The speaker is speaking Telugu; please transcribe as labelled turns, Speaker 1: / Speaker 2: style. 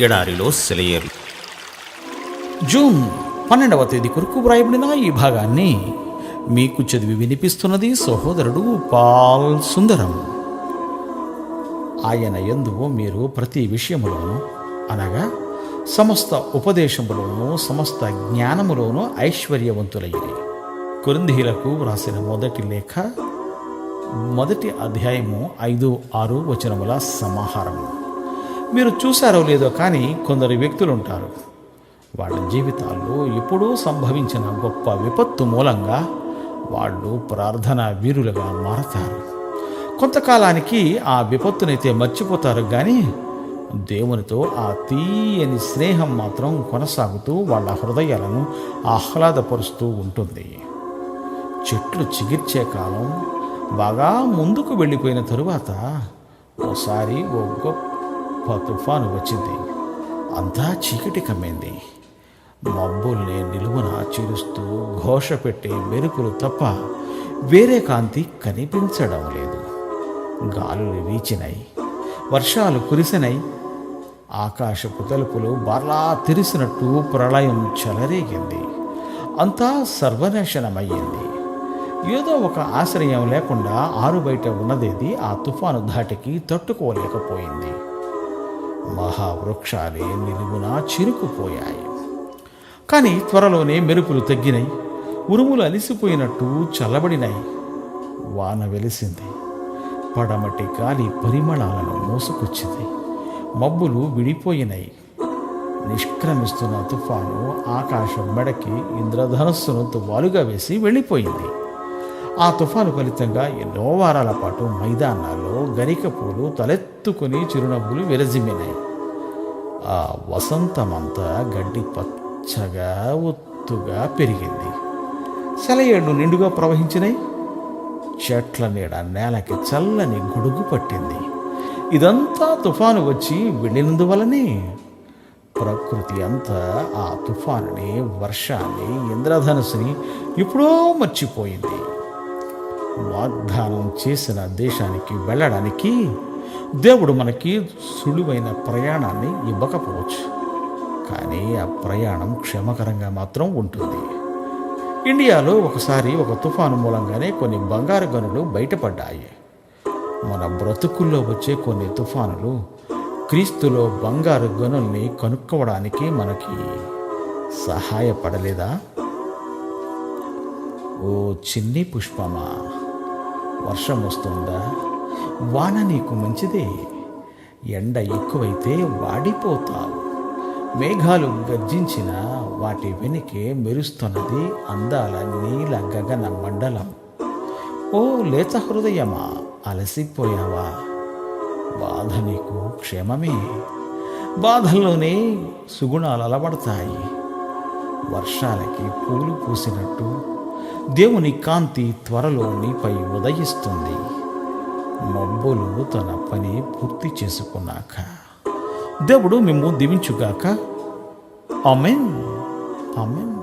Speaker 1: ఎడారిలో సెలయేరు.
Speaker 2: జూన్ పన్నెండవ తేదీ కొరకు వ్రాయబడిన ఈ భాగాన్ని మీకు చదివి వినిపిస్తున్నది సహోదరుడు పాల్ సుందరం. ఆయన యందు మీరు ప్రతి విషయములోనూ అనగా సమస్త ఉపదేశములోనూ సమస్త జ్ఞానములోనూ ఐశ్వర్యవంతులయ్యి. కొరిందీలకు వ్రాసిన మొదటి లేఖ మొదటి అధ్యాయము ఐదు ఆరు వచనముల సమాహారము. మీరు చూశారో లేదో కానీ కొందరు వ్యక్తులు ఉంటారు. వాళ్ళ జీవితాల్లో ఎప్పుడూ సంభవించిన గొప్ప విపత్తు మూలంగా వాళ్ళు ప్రార్థన వీరులుగా మారతారు. కొంతకాలానికి ఆ విపత్తునైతే మర్చిపోతారు కానీ దేవునితో ఆ తీయని స్నేహం మాత్రం కొనసాగుతూ వాళ్ళ హృదయాలను ఆహ్లాదపరుస్తూ ఉంటుంది. చెట్లు చిగిర్చే కాలం బాగా ముందుకు వెళ్ళిపోయిన తరువాత ఓసారి ఓ గొప్ప తుఫాను వచ్చింది. అంతా చీకటి కమ్మింది. మబ్బుల్ని నిలువున చిరుస్తూ ఘోష పెట్టే మెరుపులు తప్ప వేరే కాంతి కనిపించడం లేదు. గాలులు వీచినాయి వర్షాలు కురిసినాయి ఆకాశపు తలుపులు బార్లా తెరిసినట్టు ప్రళయం చెలరేగింది. అంతా సర్వనాశనమయ్యింది. ఏదో ఒక ఆశ్రయం లేకుండా ఆరు బయట ఉన్నదేది ఆ తుఫాను ధాటికి తట్టుకోలేకపోయింది. మహావృక్షాలే నిలువున చిరుకుపోయాయి. కానీ త్వరలోనే మెరుపులు తగ్గినాయి ఉరుములు అలిసిపోయినట్టు చల్లబడినాయి. వాన వెలిసింది. పడమటి గాలి పరిమళాలను మోసుకొచ్చింది. మబ్బులు విడిపోయినాయి. నిష్క్రమిస్తున్న తుఫాను ఆకాశం మెడకి ఇంద్రధనస్సును తువాలుగా వేసి వెళ్ళిపోయింది. ఆ తుఫాను ఫలితంగా ఎన్నో వారాల పాటు మైదానాల్లో గరిక పూలు తలెత్తుకుని చిరునవ్వులు విరజిమ్మినాయి. ఆ వసంతమంతా గడ్డి పచ్చగా ఒత్తుగా పెరిగింది. సెలయేళ్ళు నిండుగా ప్రవహించినాయి. చెట్ల నీడ నేలకి చల్లని గొడుగు పట్టింది. ఇదంతా తుఫాను వచ్చి వెళ్ళినందువలనే ప్రకృతి అంతా ఆ తుఫానుని వర్షాన్ని ఇంద్రధనుసుని ఎప్పుడో మర్చిపోయింది. వాగ్దానం చేసిన దేశానికి వెళ్ళడానికి దేవుడు మనకి సులువైన ప్రయాణాన్ని ఇవ్వకపోవచ్చు. కానీ ఆ ప్రయాణం క్షేమకరంగా మాత్రం ఉంటుంది. ఇండియాలో ఒకసారి ఒక తుఫాను మూలంగానే కొన్ని బంగారు గనులు బయటపడ్డాయి. మన బ్రతుకుల్లో వచ్చే కొన్ని తుఫానులు క్రీస్తులో బంగారు గనుల్ని కనుక్కోవడానికి మనకి సహాయపడలేదా? ఓ చిన్ని పుష్పమా? వర్షం వస్తుందా? వాన నీకు మంచిదే. ఎండ ఎక్కువైతే వాడిపోతావు. మేఘాలు గర్జించిన వాటి వెనుకే మెరుస్తున్నది అందాల నీల గగన మండలం. ఓ లేత హృదయమా అలసిపోయావా? బాధ నీకు క్షేమమే. బాధల్లోనే సుగుణాలు అలవడతాయి. వర్షాలకి పూలు పూసినట్టు దేవుని కాంతి త్వరలో నీపై ఉదయిస్తుంది. మబ్బులు తన పని పూర్తి చేసుకున్నాక. దేవుడు మేము దీవించుగాక. ఆమెన్. ఆమెన్.